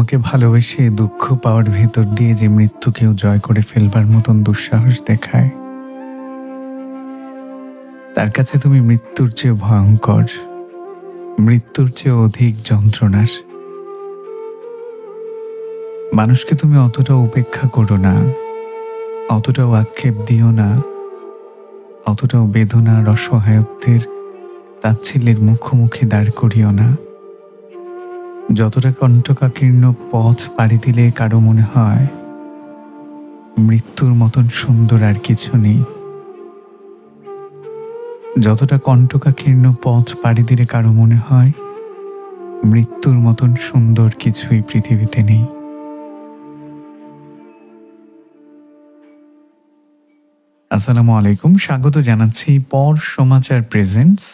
তোমাকে ভালোবেসে দুঃখ পাওয়ার ভেতর দিয়ে যে মৃত্যুকেও জয় করে ফেলবার মতন দুঃসাহস দেখায়। তার কাছে তুমি মৃত্যুর চেয়ে ভয়ঙ্কর, মৃত্যুর চেয়ে অধিক যন্ত্রণার। মানুষকে তুমি অতটা উপেক্ষা করো না, অতটাও আক্ষেপ দিও না, অতটাও বেদনার অসহায়ত্বের তাচ্ছিল্যের মুখোমুখি দাঁড় করিও না। যতটা কণ্ঠকাকীর্ণ পথ পাড়ি দিলে কারও মনে হয়, মৃত্যুর মতন সুন্দর আর কিছু নেই। যতটা কণ্ঠকাকীর্ণ পথ পাড়ি দিলে কারও মনে হয়, মৃত্যুর মতন সুন্দর কিছুই পৃথিবীতে নেই। আসসালামু আলাইকুম, স্বাগত জানাচ্ছি পর সমাচার প্রেজেন্টস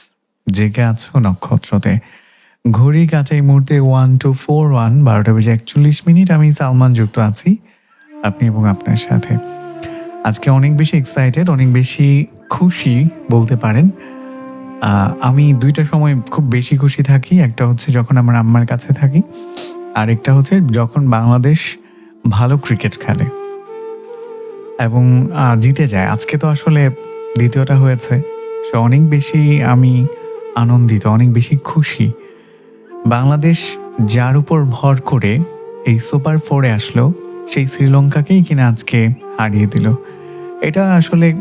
জেগে আছো নক্ষত্রতে। ঘড়ি কাটা এই মুহূর্তে ওয়ান টু ফোর ওয়ান বারোটা বেজে একচল্লিশ মিনিট। আমি সালমান যুক্ত আছি, আপনি এবং আপনার সাথে। আজকে অনেক বেশি এক্সাইটেড অনেক বেশি খুশি বলতে পারেন। আমি দুইটা সময় খুব বেশি খুশি থাকি। একটা হচ্ছে যখন আমার আম্মার কাছে থাকি আরেকটা হচ্ছে যখন বাংলাদেশ ভালো ক্রিকেট খেলে। এবং জিতে যায়। আজকে তো আসলে দ্বিতীয়টা হয়েছে। সো অনেক বেশি আমি আনন্দিত, অনেক বেশি খুশি। বাংলাদেশ যার উপর ভর করে এই সুপার ফোরে আসলো, সেই শ্রীলঙ্কাকেই কিনা আজকে হারিয়ে দিল। এটা আসলে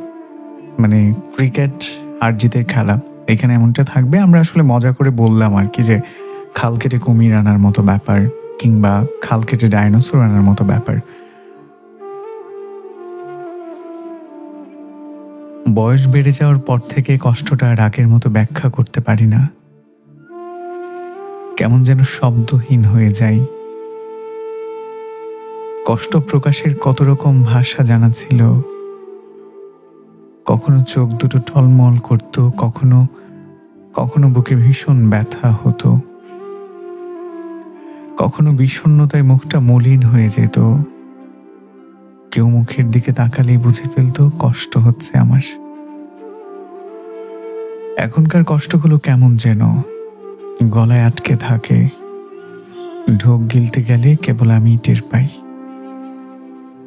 মানে ক্রিকেট আর জিতের খেলা। এখানে এমনটা থাকবে, আমরা আসলে মজা করে বললাম আর কি যে খাল কেটে কুমির আনার মতো ব্যাপার কিংবা খাল কেটে ডাইনোসর আনার মতো ব্যাপার। বয়স বেড়ে যাওয়ার পর থেকে কষ্টটা আর আগের মতো ব্যাখ্যা করতে পারি না। কেমন যেন শব্দহীন হয়ে যাই কষ্ট প্রকাশের কত রকম ভাষা জানা ছিল। কখনো চোখ দুটো টলমল করত, কখনো কখনো বুকে ভীষণ ব্যথা হতো। কখনো বিষণ্ণতায় মুখটা মলিন হয়ে যেত। কেউ মুখের দিকে তাকালেই বুঝে ফেলতো, কষ্ট হচ্ছে আমার। এখনকার কষ্টগুলো কেমন যেন। গলায় আটকে থাকে। ঢোক গিলতে গেলে কেবল আমি টের পাই।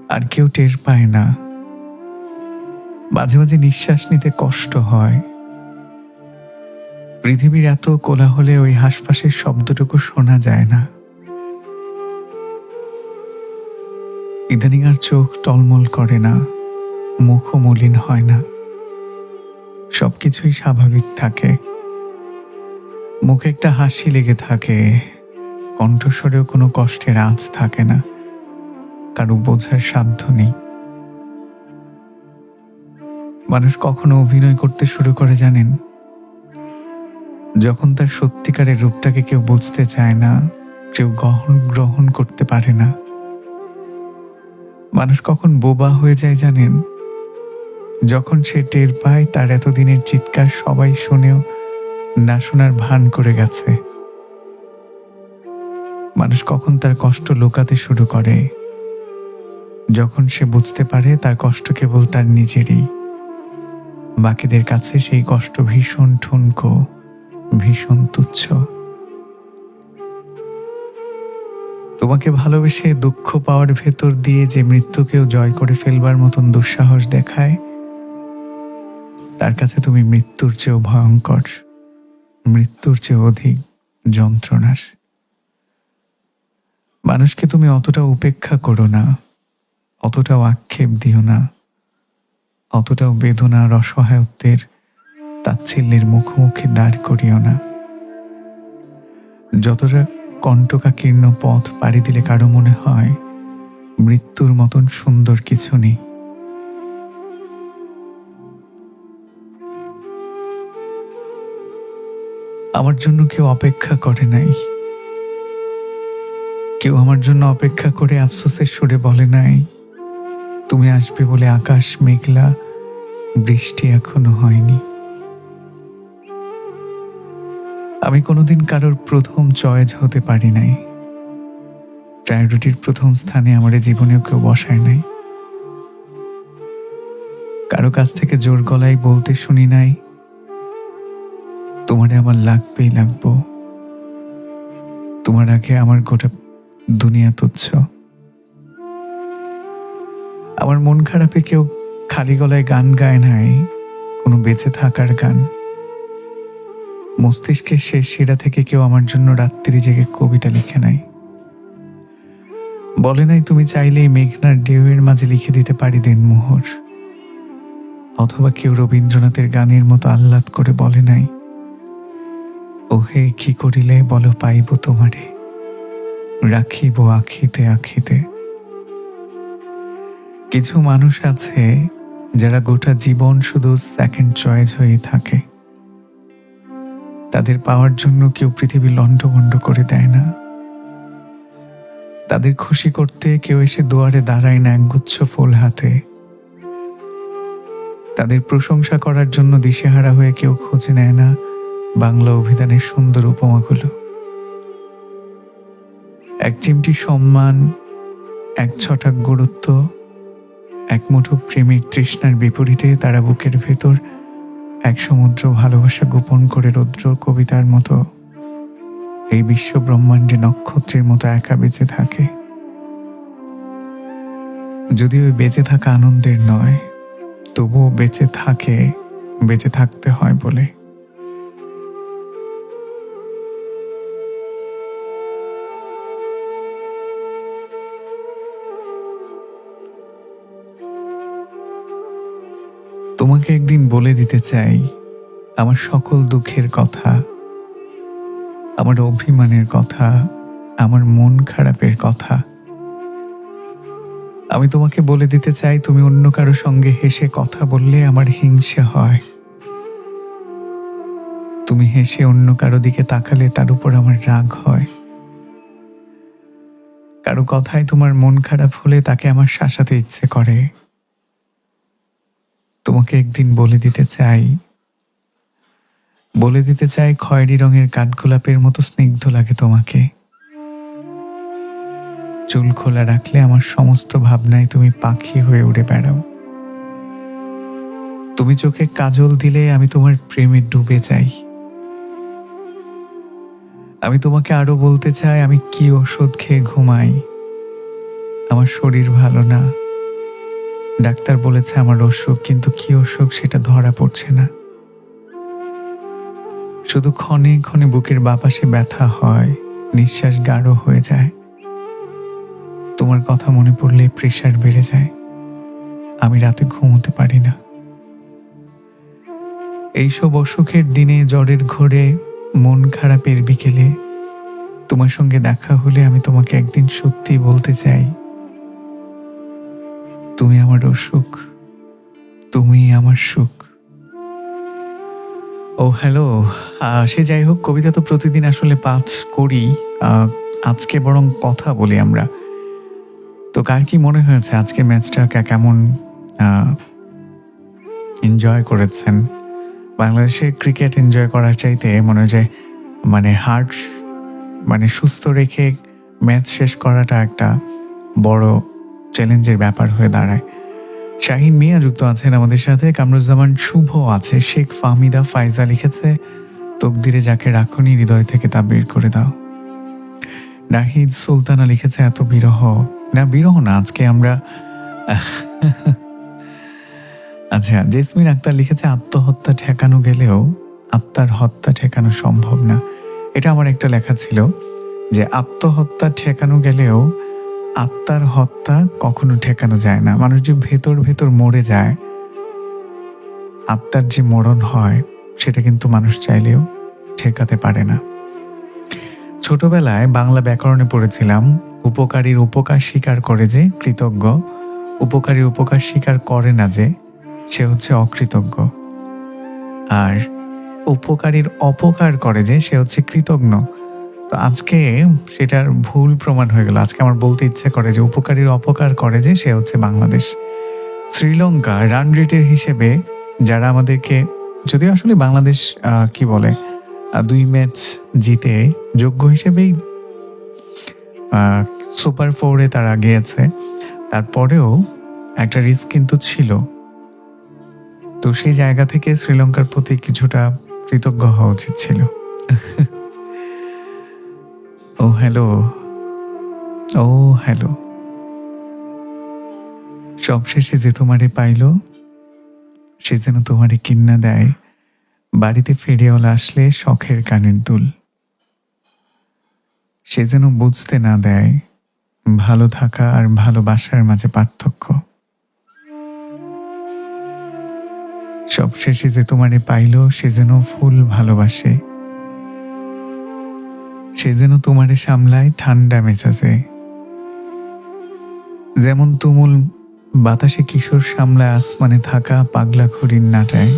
আর কেউ টের পায় না। মাঝে মাঝে নিঃশ্বাস নিতে কষ্ট হয়। পৃথিবীর এত কোলাহলে ওই হাসপাসের শব্দটুকু শোনা যায় না। ইদানিং আর চোখ টলমল করে না। মুখও মলিন হয় না। সবকিছুই স্বাভাবিক থাকে। মুখে একটা হাসি লেগে থাকে। কণ্ঠস্বরেও কোনো কষ্টের আঁচ থাকে না। কারও বোঝার সাধ্য নেই। মানুষ কখনো অভিনয় করতে শুরু করে, জানেন? যখন তার সত্যিকারের রূপটাকে কেউ বুঝতে চায় না, কেউ গ্রহণ গ্রহণ করতে পারে না। মানুষ কখন বোবা হয়ে যায়, জানেন? যখন সে টের পায়, তার এতদিনের চিৎকার সবাই শুনেও না শোনার ভান করে গেছে। মানুষ কখন তার কষ্ট লুকাতে শুরু করে। যখন সে বুঝতে পারে তার কষ্ট কেবল তার নিজেরই। বাকিদের কাছে সেই কষ্ট ভীষণ ঠুনকো, ভীষণ তুচ্ছ। তোমাকে ভালোবেসে দুঃখ পাওয়ার ভেতর দিয়ে যে মৃত্যুকেও জয় করে ফেলবার মতন দুঃসাহস দেখায়, তার কাছে তুমি মৃত্যুর চেয়েও ভয়ঙ্কর। মৃত্যুর চেয়ে অধিক যন্ত্রণার। মানুষকে তুমি অতটা উপেক্ষা করো না, অতটাও আক্ষেপ দিও না, অতটাও বেদনার অসহায়ত্বের তাচ্ছিল্যের মুখোমুখি দাঁড় করিও না। যতটা কণ্টকাকীর্ণ পথ পাড়ি দিলে কারও মনে হয়, মৃত্যুর মতন সুন্দর কিছু নেই। আমার জন্য কেউ অপেক্ষা করে নাই। কেউ আমার জন্য অপেক্ষা করে আফসোসের সুরে বলে নাই, তুমি আসবে বলে আকাশ মেঘলা, বৃষ্টি এখনও হয়নি। আমি কোনোদিন কারোর প্রথম চয়েজ হতে পারি নাই। প্রায়োরিটির প্রথম স্থানে আমার জীবনেও কেউ বসায় নাই। কারও কাছ থেকে জোর গলায় বলতে শুনি নাই তোমারে আমার লাগবেই লাগবো। তোমার আগে আমার গোটা দুনিয়া তুচ্ছ। আমার মন খারাপে কেউ খালি গলায় গান গায় নাই, কোনো বেঁচে থাকার গান। মস্তিষ্কের শেষ শিরা থেকে কেউ আমার জন্য রাত্রি জেগে কবিতা লিখে নাই। বলে নাই, তুমি চাইলেই মেঘনার ঢেউয়ের মাঝে লিখে দিতে পারি দিন মোহর অথবা কেউ রবীন্দ্রনাথের গানের মতো আহ্লাদ করে বলে নাই ওহে, কি করিলে বলো পাইব তোমারে? রাখিব আখিতে আখিতে। কিছু মানুষ আছে যারা গোটা জীবন শুধু সেকেন্ড চয়েস হয়ে থাকে। তাদের পাওয়ার জন্য কেউ পৃথিবী লণ্ডভণ্ড করে দেয় না। তাদের খুশি করতে কেউ এসে দুয়ারে দাঁড়ায় না একগুচ্ছ ফুল হাতে। তাদের প্রশংসা করার জন্য দিশেহারা হয়ে কেউ খোঁজে নেয় না। বাংলা অভিধানের সুন্দর উপমাগুলো। এক চিমটি সম্মান, এক ছটাক গুরুত্ব, এক মুঠো প্রেমের তৃষ্ণার বিপরীতে তারা বুকের ভেতর এক সমুদ্র ভালোবাসা গোপন করে রৌদ্র কবিতার মতো। এই বিশ্ব ব্রহ্মাণ্ডে নক্ষত্রের মতো একা বেঁচে থাকে। যদিও ওই বেঁচে থাকা আনন্দের নয়, তবুও বেঁচে থাকে, বেঁচে থাকতে হয় বলে। তোমাকে একদিন বলে দিতে চাই, আমার সকল দুঃখের কথা, আমার অভিমানের কথা, আমার মন খারাপের কথা। আমি তোমাকে বলে দিতে চাই, তুমি অন্য কারও সঙ্গে হেসে কথা বললে আমার হিংসে হয়। তুমি হেসে অন্য কারও দিকে তাকালে তার উপর আমার রাগ হয়। কারও কথায় তোমার মন খারাপ হলে তাকে আমার শাসাতে ইচ্ছে করে। তোমাকে একদিন বলে দিতে চাই। বলে দিতে চাই খয়েরি রঙের কাঠগোলাপের মতো স্নিগ্ধ লাগে তোমাকে। চুল খোলা রাখলে আমার সমস্ত ভাবনায় তুমি পাখি হয়ে উড়ে বেড়াও। তুমি চোখে কাজল দিলে আমি তোমার প্রেমে ডুবে যাই। আমি তোমাকে আরও বলতে চাই আমি কি ওষুধ খেয়ে ঘুমাই? আমার শরীর ভালো না। ডাক্তার বলেছে আমার অসুখ, কিন্তু কি অসুখ সেটা ধরা পড়ছে না। শুধু ক্ষণে ক্ষণে বুকের বাপাসে ব্যথা হয়, নিঃশ্বাস গাঢ় হয়ে যায়। তোমার কথা মনে পড়লে প্রেশার বেড়ে যায়। আমি রাতে ঘুমোতে পারি না। এইসব অসুখের দিনে জ্বরের ঘোরে মন খারাপের বিকেলে তোমার সঙ্গে দেখা হলে আমি তোমাকে একদিন সত্যি বলতে চাই। তুমি আমার অসুখ তুমি আমার সুখ। ও, হ্যালো সে যাই হোক, কবিতা তো প্রতিদিন আসলে পাঠ করি। আজকে বরং কথা বলি আমরা। তো কার কি মনে হয়েছে আজকের ম্যাচটা কেমন এনজয় করেছেন? বাংলাদেশের ক্রিকেট এনজয় করার চাইতে মনে হয় যে মানে হার্ট মানে সুস্থ রেখে ম্যাচ শেষ করাটা একটা বড় চ্যালেঞ্জের ব্যাপার হয়ে দাঁড়ায়। শাহিন মিয়া যুক্ত আছেন আমাদের সাথে। কামরুজ্জামান শুভ আছে। শেখ ফাহমিদা ফাইজা লিখেছে, তকদিরে যাকে রাখুনি, হৃদয় থেকে তা বের করে দাও। নাহিদ সুলতানা লিখেছে, এত বিরহ। না বিরহ না, আজকে আমরা আচ্ছা জেসমিন আক্তার লিখেছে, আত্মহত্যা ঠেকানো গেলেও আত্মার হত্যা ঠেকানো সম্ভব না। এটা আমার একটা লেখা ছিল, যে আত্মহত্যা ঠেকানো গেলেও আত্মার হত্যা কখনো ঠেকানো যায় না। মানুষ যে ভেতর ভেতর মরে যায়, আত্মার যে মরণ হয়, সেটা কিন্তু মানুষ চাইলেও ঠেকাতে পারে না। ছোটবেলায় বাংলা ব্যাকরণে পড়েছিলাম, উপকারীর উপকার স্বীকার করে যে কৃতজ্ঞ, উপকারীর উপকার স্বীকার করে না যে সে হচ্ছে অকৃতজ্ঞ। আর উপকারীর অপকার করে যে সে হচ্ছে কৃতজ্ঞ। তো আজকে সেটার ভুল প্রমাণ হয়ে গেল। আজকে আমার বলতে ইচ্ছে করে যে, উপকারীর অপকার করে যে, সে হচ্ছে বাংলাদেশ। শ্রীলঙ্কা রান রেটের হিসেবে যারা আমাদেরকে, যদিও আসলে বাংলাদেশ কি বলে দুই ম্যাচ জিতে যোগ্য হিসেবেই সুপার ফোরে তারা গিয়েছে। তারপরেও একটা রিস্ক কিন্তু ছিল। তো সেই জায়গা থেকে শ্রীলঙ্কার প্রতি কিছুটা কৃতজ্ঞ হওয়া উচিত ছিল। হ্যালো ও হ্যালো সবশেষে যে তোমারে পাইল, সে যেন তোমারে কিন্না দেয়। বাড়িতে ফেরিওয়ালা আসলে শখের কানের দুল। সে যেন বুঝতে না দেয়, ভালো থাকা আর ভালোবাসার মাঝে পার্থক্য। সবশেষে যে তোমারে পাইল, সে যেন ফুল ভালোবাসে। সে যেন তোমারে সামলায় ঠান্ডা মেজাজে। যেমন তুমুল বাতাসে কিশোর সামলায় আসমানে থাকা পাগলা খড়ির নাটায়।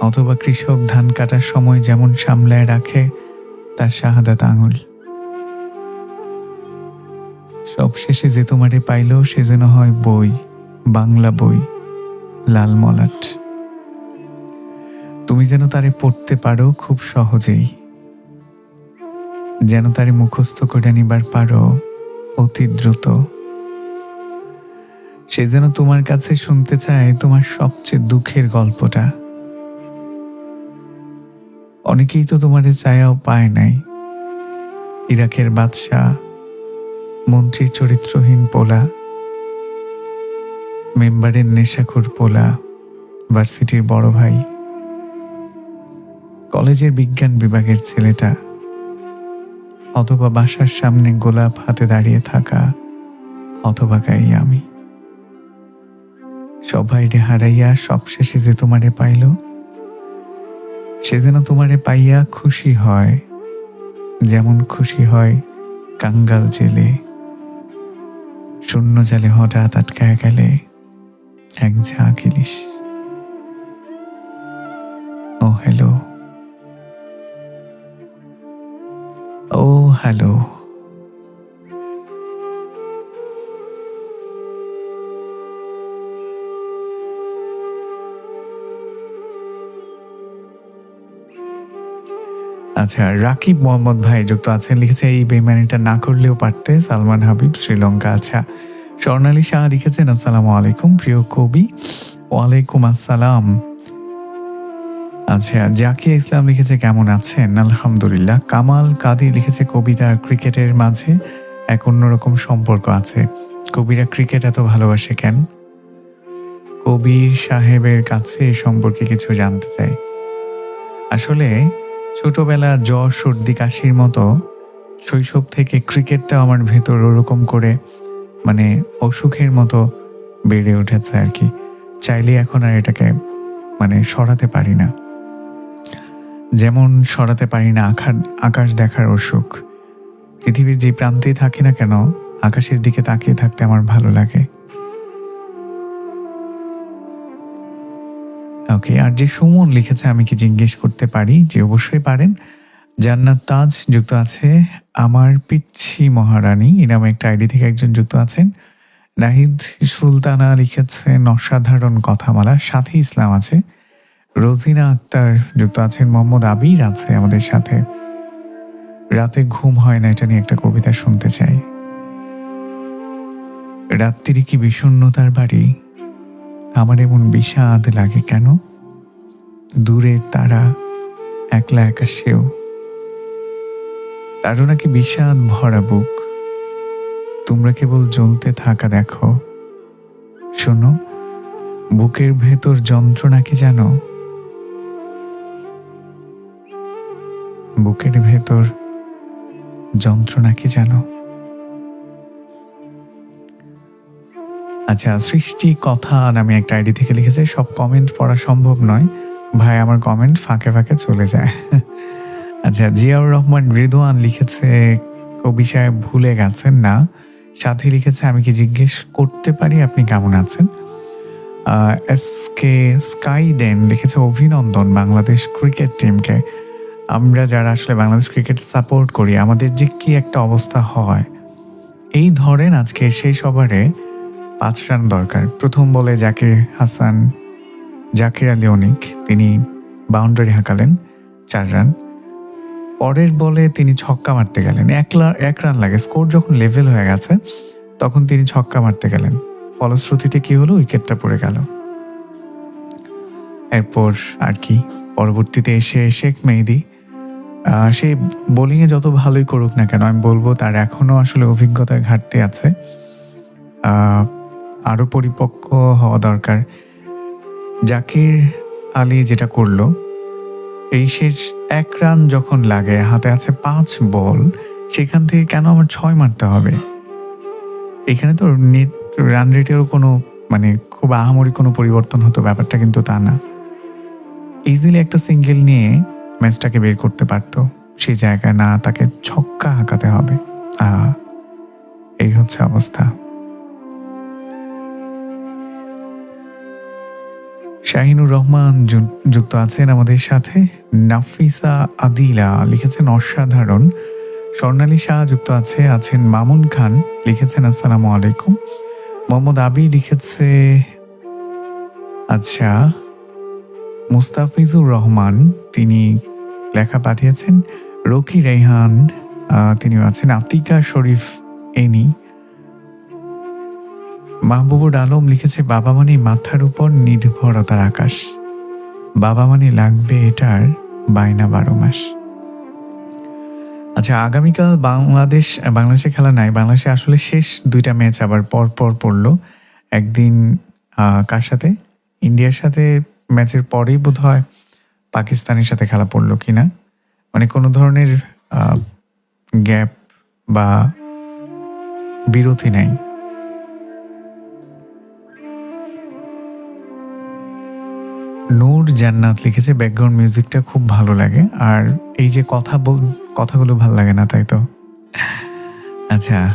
অথবা কৃষক ধান কাটার সময় যেমন সামলায় রাখে তার শাহাদাত আঙুল। সবশেষে যে তোমারে পাইল সে যেন হয় বই, বাংলা বই, লাল মলাট। তুমি যেন তারে পড়তে পারো খুব সহজেই। যেন তারে মুখস্থ করে নিবার পারো অতি দ্রুত। সে যেন তোমার কাছে শুনতে চায় তোমার সবচেয়ে দুঃখের গল্পটা। অনেকেই তো তোমারে চায়াও পায় নাই। ইরাকের বাদশাহ, মন্ত্রীর চরিত্রহীন পোলা, মেম্বারের নেশাখুর পোলা, ভার্সিটির বড় ভাই, কলেজের বিজ্ঞান বিভাগের ছেলেটা। অথবা বাসার সামনে গোলাপ হাতে দাঁড়িয়ে থাকা অথবা গাই আমি। সবাইরে হারাইয়া সবশেষে যে তোমারে পাইল, সে যেন তোমারে পাইয়া খুশি হয়, যেমন খুশি হয় কাঙ্গাল জেলে। শূন্য জালে হঠাৎ আটকায় গেলে এক ঝাঁক ও হ্যালো। হ্যালো আচ্ছা রাকিব মোহাম্মদ ভাই যুক্ত আছেন, লিখেছে, এই বেমানিটা না করলেও পারতে, সালমান হাবিব, শ্রীলঙ্কা। আচ্ছা স্বর্ণালী শাহ লিখেছেন, আসসালামু আলাইকুম, প্রিয় কবি। ওয়ালাইকুম আসসালাম। আচ্ছা জাকিয়া ইসলাম লিখেছে, কেমন আছেন? আলহামদুলিল্লাহ। কামাল কাদির লিখেছে, কবিতা আর ক্রিকেটের মাঝে এক অন্যরকম সম্পর্ক আছে। কবিরা ক্রিকেট এত ভালোবাসে কেন? কবির সাহেবের কাছে এ সম্পর্কে কিছু জানতে চাই। আসলে ছোটবেলা জ্বর, সর্দি, কাশির মতো শৈশব থেকে ক্রিকেটটা আমার ভেতর ওরকম করে মানে অসুখের মতো বেড়ে উঠেছে আর কি। চাইলে এখন আর এটাকে মানে সরাতে পারি না। যেমন সরাতে পারি না আকার আকাশ দেখার অসুখ। পৃথিবীর যে প্রান্তেই থাকি না কেন, আকাশের দিকে তাকিয়ে থাকতে আমার ভালো লাগে। ওকে, আর যে সুমন লিখেছে, আমি কি জিজ্ঞেস করতে পারি? যে অবশ্যই পারেন। জান্নাত তাজ যুক্ত আছে আমার পিচ্ছি মহারানী এই নামে একটা আইডি থেকে একজন যুক্ত আছেন। নাহিদ সুলতানা লিখেছেন অসাধারণ কথামালা, সাথে ইসলাম আছে। রোজিনা আক্তার যুক্ত আছেন, মোহাম্মদ আবির আছে আমাদের সাথে। রাতে ঘুম হয় না, এটা নিয়ে একটা কবিতা শুনতে চাই। রাত্রি কি বিষণ্ণতার বাড়ি? আমার এমন বিষাদ লাগে কেন? দূরের তারা একলা একা সেও। তারও নাকি বিষাদ ভরা বুক। তোমরা কেবল জ্বলতে থাকা দেখো। শোনো, বুকের ভেতর যন্ত্রণা কি জানো? বুকের ভেতর যন্ত্রণা কি জানো? আচ্ছা সৃষ্টি, কথা নামে একটা আইডি থেকে লিখেছে, সব কমেন্ট পড়া সম্ভব নয়। ভাই, আমার কমেন্ট ফাঁকে ফাঁকে চলে যায়। আচ্ছা জিয়াউর রহমান রিদওয়ান লিখেছে, কবি সাহেব ভুলে গেছেন না। সাথে লিখেছে, আমি কি জিজ্ঞেস করতে পারি? আপনি কেমন আছেন? এস কে স্কাই দেন লিখেছে, অভিনন্দন, বাংলাদেশ ক্রিকেট টিমকে আমরা যারা আসলে বাংলাদেশ ক্রিকেট সাপোর্ট করি, আমাদের যে কি একটা অবস্থা হয়, এই ধরেন আজকে শেষ ওভারে পাঁচ রান দরকার। প্রথম বলে জাকির হাসান, জাকির আলী অনিক, তিনি বাউন্ডারি হাঁকালেন চার রান। পরের বলে তিনি ছক্কা মারতে গেলেন। এক এক রান লাগে। স্কোর যখন লেভেল হয়ে গেছে, তখন তিনি ছক্কা মারতে গেলেন। ফলশ্রুতিতে কি হলো? উইকেটটা পড়ে গেল। এরপর আর কি? পরবর্তীতে এসে শেখ মেহেদি সে বোলিংয়ে যত ভালোই করুক না কেন, আমি বলব তার এখনও আসলে অভিজ্ঞতার ঘাটতি আছে। আরও পরিপক্ক হওয়া দরকার। জাকির আলী যেটা করল, এই শেষ এক রান যখন লাগে, হাতে আছে পাঁচ বল, সেখান থেকে কেন আমার ছয় মারতে হবে? এখানে তো নেট রান রেটেরও কোনো মানে খুব আহামরি কোনো পরিবর্তন হতো ব্যাপারটা কিন্তু তা না। ইজিলি একটা সিঙ্গেল নিয়ে ম্যাচটাকে বের করতে পারতো, সেই জায়গায় না তাকে ছক্কা হাঁকাতে হবে। এই হচ্ছে অবস্থা। শাহিনুর রহমান যুক্ত আছেন আমাদের সাথে। নাফিসা আদিলা লিখেছেন অসাধারণ। স্বর্ণালী শাহ যুক্ত আছে, আছেন মামুন খান, লিখেছেন আসসালামু আলাইকুম। মোহাম্মদ আবি লিখেছে আচ্ছা মুস্তাফিজুর রহমান, তিনি লেখা পাঠিয়েছেন। রকি রেহান তিনি আছেন। আতিকা শরীফ এনি। মাহবুবুর আলম লিখেছে, বাবা মানে মাথার উপর নির্ভরতার আকাশ। বাবা মানে লাগবে এটার বায়না বারো মাস। আচ্ছা আগামীকাল বাংলাদেশ বাংলাদেশে খেলা নাই। বাংলাদেশে আসলে শেষ দুইটা ম্যাচ আবার পর পর পড়ল। একদিন কার সাথে? ইন্ডিয়ার সাথে ম্যাচের পরেই বোধ হয় পাকিস্তানের সাথে খেলা পড়ল কিনা? মানে কোনো ধরনের গ্যাপ বা বিরতি নাই। নূর জান্নাত লিখেছে ব্যাকগ্রাউন্ড মিউজিকটা খুব ভালো লাগে। আর এই যে কথা বল, কথাগুলো ভালো লাগে না, তাই তো? আচ্ছা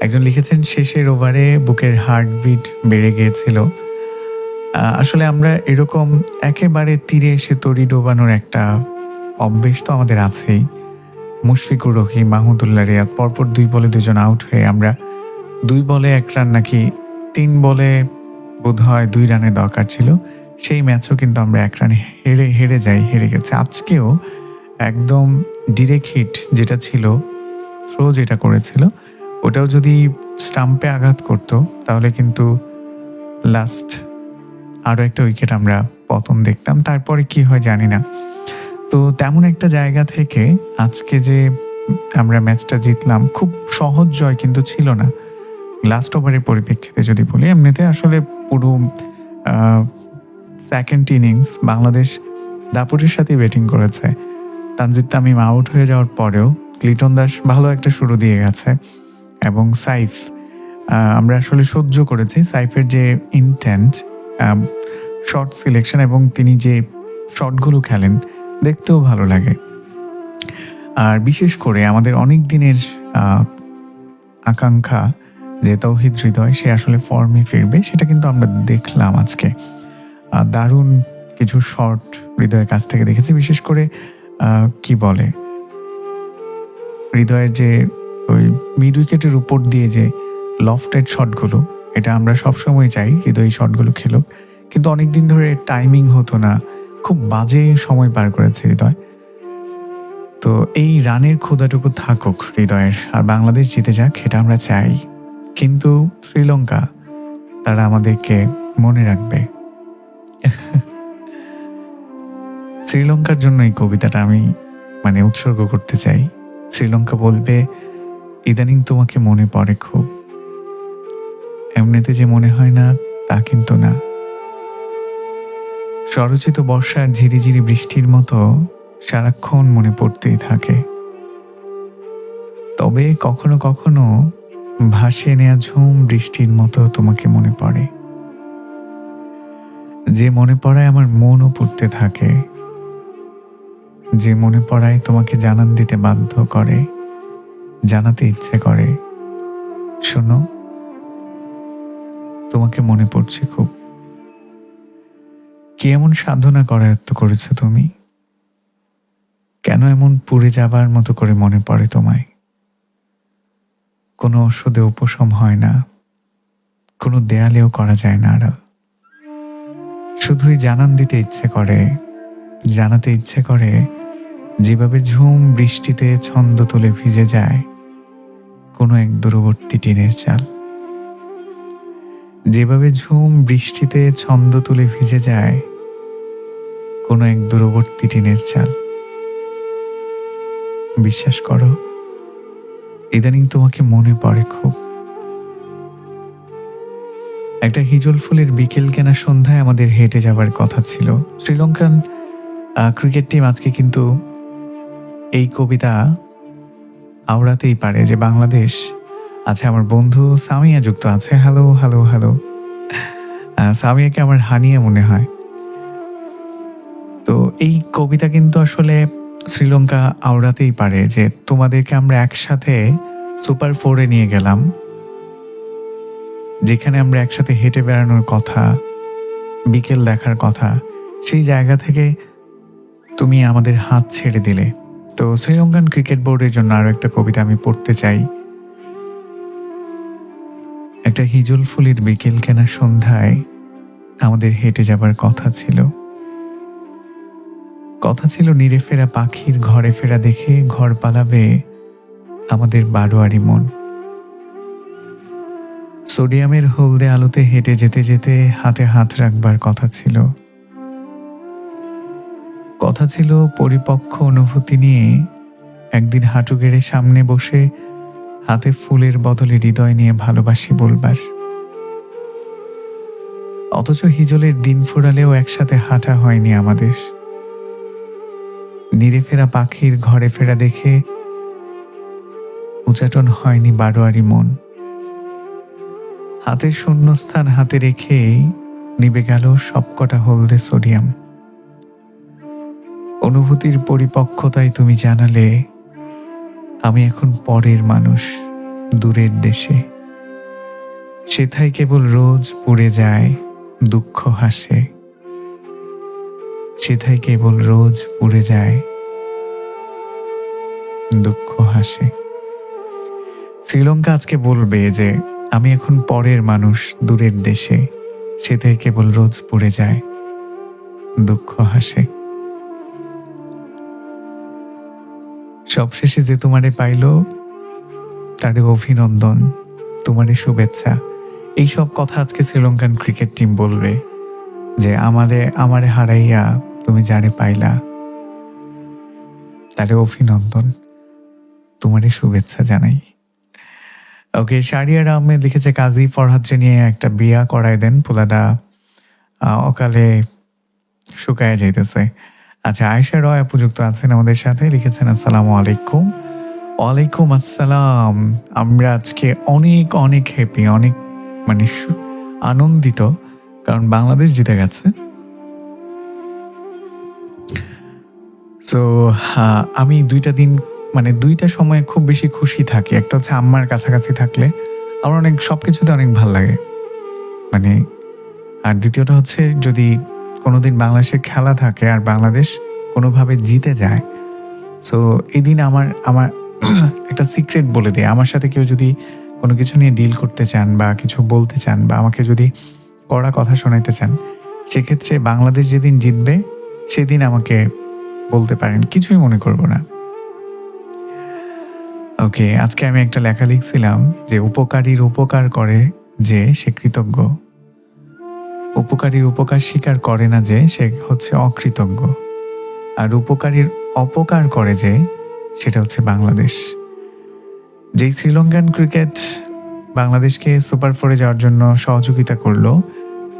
একজন লিখেছেন, শেষের ওভারে বুকের হার্টবিট বেড়ে গিয়েছিল। আসলে আমরা এরকম একেবারে তীরে এসে তরি ডোবানোর একটা অভ্যেস তো আমাদের আছেই। মুশফিকুর রহিম, মাহমুদুল্লাহ রিয়াদ, পরপর দুই বলে দুজন আউট হয়ে আমরা দুই বলে এক রান নাকি তিন বলে বোধ হয় দুই রানের দরকার ছিল। সেই ম্যাচও কিন্তু আমরা এক রানে হেরে হেরে যাই, হেরে গেছে। আজকেও একদম ডিরেক্ট হিট যেটা ছিল থ্রো যেটা করেছিল, ওটাও যদি স্টাম্পে আঘাত করতো, তাহলে কিন্তু লাস্ট আরও একটা উইকেট আমরা পতন দেখতাম। তারপরে কি হয় জানি না। তো তেমন একটা জায়গা থেকে আজকে যে আমরা ম্যাচটা জিতলাম, খুব সহজ জয় কিন্তু ছিল না। লাস্ট ওভারের পরিপ্রেক্ষিতে যদি বলি, এমনিতে আসলে পুরো সেকেন্ড ইনিংস বাংলাদেশ দাপুটের সাথে ব্যাটিং করেছে। তানজিদ তামিম আউট হয়ে যাওয়ার পরেও ক্লিটন দাস ভালো একটা শুরু দিয়ে গেছে এবং সাইফ আমরা আসলে সহ্য করেছি। সাইফের যে ইনটেন্ট শর্ট সিলেকশন এবং তিনি যে শটগুলো খেলেন, দেখতেও ভালো লাগে। আর বিশেষ করে আমাদের অনেক দিনের আকাঙ্ক্ষা যে তৌহিদ হৃদয়, সে আসলে ফর্মে ফিরবে, সেটা কিন্তু আমরা দেখলাম আজকে। দারুণ কিছু শর্ট হৃদয়ের কাছ থেকে দেখেছি, বিশেষ করে কি বলে? হৃদয়ের যে ওই মিড উইকেটের উপর দিয়ে যে লফটেড শটগুলো এটা আমরা সবসময় চাই, হৃদয় শটগুলো খেলুক। কিন্তু অনেক দিন ধরে টাইমিং হতো না। খুব বাজে সময় পার করেছে হৃদয়। তো এই রানের ক্ষুদাটুকু থাকুক হৃদয়ের, আর বাংলাদেশ জিতে যাক এটা আমরা চাই। কিন্তু শ্রীলঙ্কা, তারা আমাদেরকে মনে রাখবে। শ্রীলঙ্কার জন্য এই কবিতাটা আমি মানে উৎসর্গ করতে চাই। শ্রীলঙ্কা বলবে, ইদানিং তোমাকে মনে পড়ে খুব। এমনিতে যে মনে হয় না, তা কিন্তু না। স্বরচিত বর্ষার ঝিরিঝিরি বৃষ্টির মতো সারাক্ষণ মনে পড়তেই থাকে। তবে কখনো কখনো ভাসিয়ে নেয়া ঝুম বৃষ্টির মতো তোমাকে মনে পড়ে। যে মনে পড়ায় আমার মনও পড়তে থাকে। যে মনে পড়ায় তোমাকে জানান দিতে বাধ্য করে, জানাতে ইচ্ছে করে। শোনো তোমাকে মনে পড়ছে খুব। কি এমন সাধনা করায়ত্ত করেছ তুমি? কেন এমন পুড়ে যাবার মতো করে মনে পড়ে তোমায়? কোনো ওষুধে উপশম হয় না। কোনো দেয়ালেও করা যায় না আড়াল। শুধুই জানান দিতে ইচ্ছে করে, জানাতে ইচ্ছে করে, যেভাবে ঝুম বৃষ্টিতে ছন্দ তুলে ভিজে যায়, কোনো এক দূরবর্তী টিনের চাল। যেভাবে ঝুম বৃষ্টিতে ছন্দ তুলে ভিজে যায়, কোনো এক দূরবর্তী টিনের চাল। বিশ্বাস করো, ইদানিং তোমাকে মনে পড়ে খুব। একটা হিজল ফুলের বিকেল কেনা সন্ধ্যায় আমাদের হেঁটে যাবার কথা ছিল। শ্রীলঙ্কান ক্রিকেট টিম আজকে কিন্তু এই কবিতা আওড়াতেই পারে যে বাংলাদেশ আচ্ছা আমার বন্ধু সামিয়া যুক্ত আছে। হ্যালো হ্যালো হ্যালো সামিয়াকে আমার হানিয়ে মনে হয়। তো এই কবিতা কিন্তু আসলে শ্রীলঙ্কা আওড়াতেই পারে যে তোমাদেরকে আমরা একসাথে সুপার ফোরে নিয়ে গেলাম, যেখানে আমরা একসাথে হেঁটে বেড়ানোর কথা, বিকেল দেখার কথা, সেই জায়গা থেকে তুমি আমাদের হাত ছেড়ে দিলে। তো শ্রীলঙ্কান ক্রিকেট বোর্ডের জন্য আরও একটা কবিতা আমি পড়তে চাই। একটা হিজল ফুলের বিকেল কেনা সন্ধ্যায় আমাদের হেঁটে যাবার কথা ছিল। কথা ছিল নিরে ফেরা পাখির ঘরে ফেরা দেখে ঘর পালাবে আমাদের বারোয়ারি মন। সোডিয়ামের হলদে আলোতে হেঁটে যেতে যেতে হাতে হাত রাখবার কথা ছিল। কথা ছিল পরিপক্ক অনুভূতি নিয়ে একদিন হাঁটু গেড়ে সামনে বসে হাতে ফুলের বদলে হৃদয় নিয়ে ভালোবাসি বলবার। অথচ হিজলের দিন ফুরালেও একসাথে হাঁটা হয়নি আমাদের। নিরে ফেরা পাখির ঘরে ফেরা দেখে উচাটন হয়নি বারোয়ারি মন। হাতের শূন্যস্থান হাতে রেখেই নিবে গেল সবকটা হলদে সোডিয়াম। অনুভূতির পরিপক্কতায় তুমি জানালে এখন পরের মানুষ, দূরের দেশে। সেথায় কেবল রোজ পুড়ে যায়, দুঃখ হাসে। সেথায় কেবল রোজ পুড়ে যায়, দুঃখ হাসে। শ্রীলঙ্কা আজকে বলবে যে, আমি এখন পরের মানুষ, দূরের দেশে। সেথায় কেবল রোজ পুড়ে যায়, দুঃখ হাসে। সবশেষে যে তোমারে পাইল, তারে অভিনন্দন, তোমারে শুভেচ্ছা। এইসব কথা আজকে শ্রীলঙ্কান ক্রিকেট টিম বলবে যে, আমারে আমারে হারাইয়া তুমি যারে পাইলা, তারে অভিনন্দন, তোমারে শুভেচ্ছা জানাই। ওকে শারিয়ার আহমেদ লিখেছে, কাজী ফরহাদকে নিয়ে একটা বিয়া করায় দেন, পোলাটা অকালে শুকায় যাইতেছে। আচ্ছা আয়সা রয় উপযুক্ত আছেন আমাদের সাথে, লিখেছেন, আসসালামু আলাইকুম। ওয়ালাইকুম আসসালাম। আমরা আজকে অনেক অনেক হ্যাপি অনেক মানে আনন্দিত, কারণ বাংলাদেশ জিতে গেছে। সো আমি দুইটা দিন মানে দুইটা সময়ে খুব বেশি খুশি থাকি। একটা হচ্ছে আম্মার কাছাকাছি থাকলে আমার অনেক সব কিছুতে অনেক ভালো লাগে। মানে আর দ্বিতীয়টা হচ্ছে যদি কোনোদিন বাংলাদেশের খেলা থাকে আর বাংলাদেশ কোনোভাবে জিতে যায়। সো এদিন আমার আমার একটা সিক্রেট বলে দিই। আমার সাথে কেউ যদি কোনো কিছু নিয়ে ডিল করতে চান বা কিছু বলতে চান বা আমাকে যদি কড়া কথা শোনাইতে চান, সেক্ষেত্রে বাংলাদেশ যেদিন জিতবে, সেদিন আমাকে বলতে পারেন। কিছুই মনে করব না। ওকে আজকে আমি একটা লেখা লিখছিলাম যে, উপকারীর উপকার করে যে সে কৃতজ্ঞ। উপকারীর উপকার স্বীকার করে না যে সে হচ্ছে অকৃতজ্ঞ। আর উপকারীর অপকার করে যে সেটা হচ্ছে বাংলাদেশ। যেই শ্রীলঙ্কান ক্রিকেট বাংলাদেশকে সুপার ফোরে যাওয়ার জন্য সহযোগিতা করল,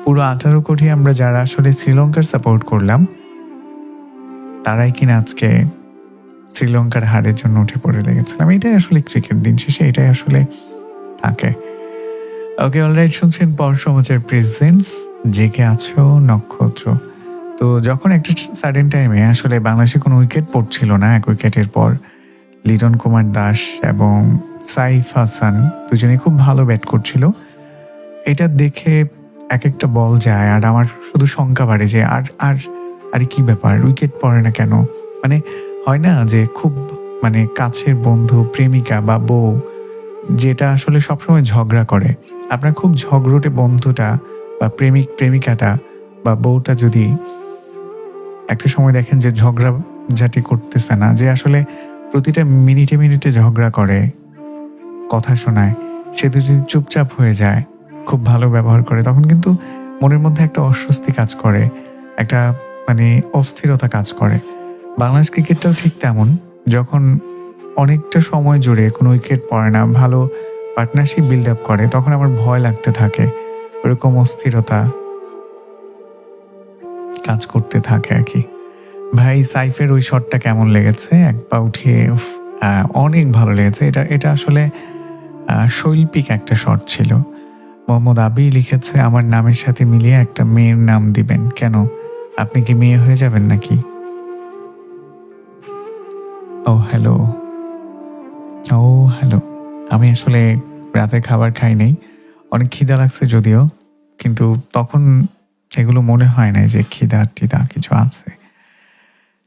পুরো আঠারো কোটি আমরা যারা আসলে শ্রীলঙ্কার সাপোর্ট করলাম, তারাই কিনা আজকে শ্রীলঙ্কার হারের জন্য উঠে পড়ে লেগেছিলাম। এটাই আসলে ক্রিকেট দিন শেষে, এটাই আসলে থাকে। ওকে অলরাইট শুনছেন পর সমাচার প্রেজেন্টস জেগে আছো, নক্ষত্র। তো যখন একটা সাডেন টাইমে আসলে বাংলাদেশে কোনো উইকেট পড়ছিল না এক উইকেটের পর, লিটন কুমার দাস এবং সাইফ হাসান দুজনে খুব ভালো ব্যাট করছিল। এটা দেখে এক একটা বল যায় আর আমার শুধু শঙ্কা বাড়ে যে আর আর আর কি ব্যাপার উইকেট পড়ে না কেন? মানে হয় না যে খুব মানে কাছের বন্ধু, প্রেমিকা বা বউ, যেটা আসলে সবসময় ঝগড়া করে। আপনার খুব ঝগড়টে বন্ধুটা প্রেমিক প্রেমিকাটা বা বউটা যদি একটা সময় দেখেন যে ঝগড়া ঝাঁটি করতেছে না, যে আসলে প্রতিটা মিনিটে মিনিটে ঝগড়া করে, কথা শোনায়, সে তো যদি চুপচাপ হয়ে যায়, খুব ভালো ব্যবহার করে, তখন কিন্তু মনের মধ্যে একটা অস্বস্তি কাজ করে, একটা মানে অস্থিরতা কাজ করে। বাংলাদেশ ক্রিকেটটাও ঠিক তেমন, যখন অনেকটা সময় জুড়ে কোনো উইকেট পড়ে না, ভালো পার্টনারশিপ বিল্ড আপ করে, তখন আমার ভয় লাগতে থাকে। ওরকম অস্থিরতা কাজ করতে থাকে আর কি। ভাই, সাইফের ওই শটটা কেমন লেগেছে? এক পা উঠিয়ে অনেক ভালো লেগেছে। এটা এটা আসলে শৈল্পিক একটা শট ছিল। মোহাম্মদ আবি লিখেছে, আমার নামের সাথে মিলিয়ে একটা মেয়ের নাম দিবেন। কেন? আপনি কি মেয়ে হয়ে যাবেন নাকি? ও হ্যালো ও হ্যালো আমি আসলে রাতে খাবার খাই নাই। অনেক খিদা লাগছে যদিও, কিন্তু তখন এগুলো মনে হয় না যে খিদা টিদা কিছু আছে।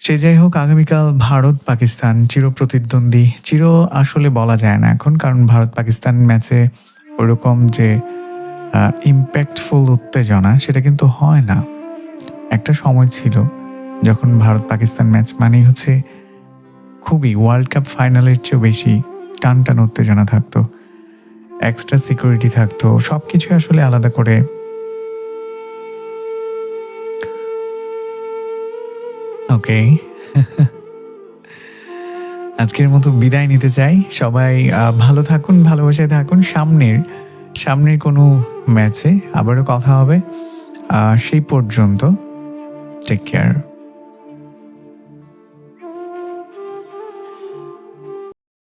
সে যাই হোক, আগামীকাল ভারত পাকিস্তান চির প্রতিদ্বন্দ্বী চির আসলে বলা যায় না এখন, কারণ ভারত পাকিস্তান ম্যাচে ওরকম যে ইম্প্যাক্টফুল উত্তেজনা, সেটা কিন্তু হয় না। একটা সময় ছিল যখন ভারত পাকিস্তান ম্যাচ মানেই হচ্ছে খুবই ওয়ার্ল্ড কাপ ফাইনালের চেয়েও বেশি টান টান উত্তেজনা থাকতো। এক্সট্রা সিকিউরিটি থাকতো সব কিছু আসলে আলাদা করে। ওকে আজকের মতো বিদায় নিতে চাই। সবাই ভালো থাকুন, ভালোবাসায় থাকুন। সামনের সামনের কোনো ম্যাচে আবারও কথা হবে। সেই পর্যন্ত টেক কেয়ার